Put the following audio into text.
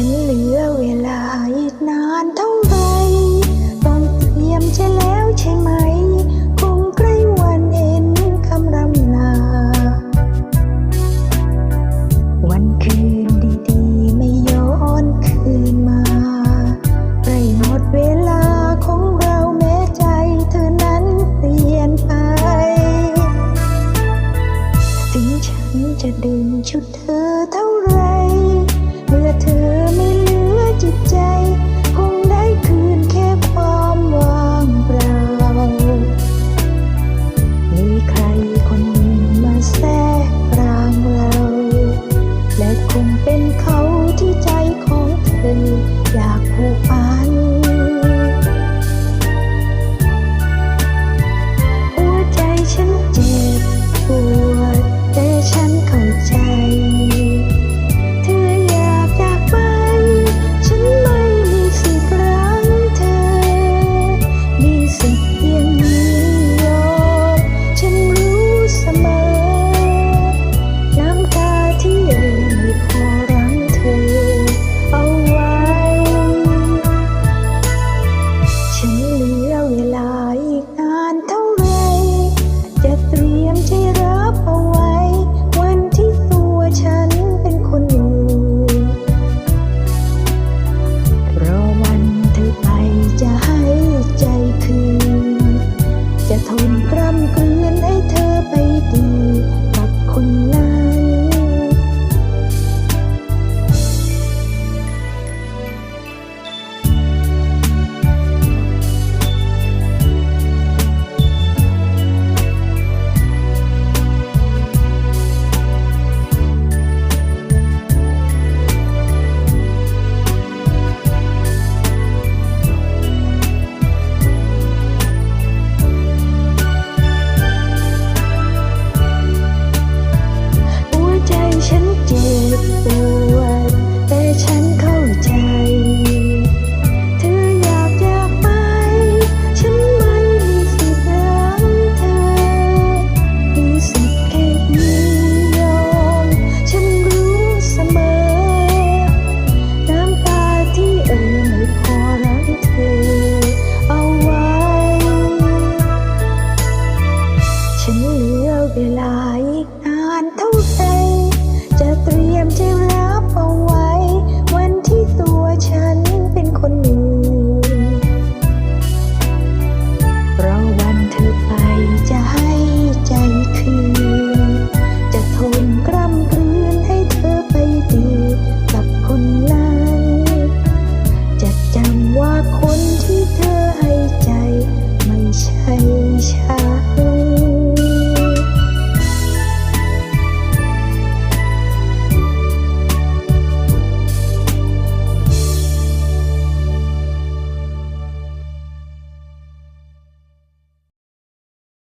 ฉันเหลือเวลาอีกนานเท่าไรต้องเตรียมใช่แล้วใช่ไหม คงใกล้วันเอ็นคำรำลา วันคืนดีๆ ไม่ย้อนคืนมาใกล้หมดเวลาของเราแม้ใจเธอนั้นเปลี่ยนไป ถึงฉันจะดึงชุดเธอ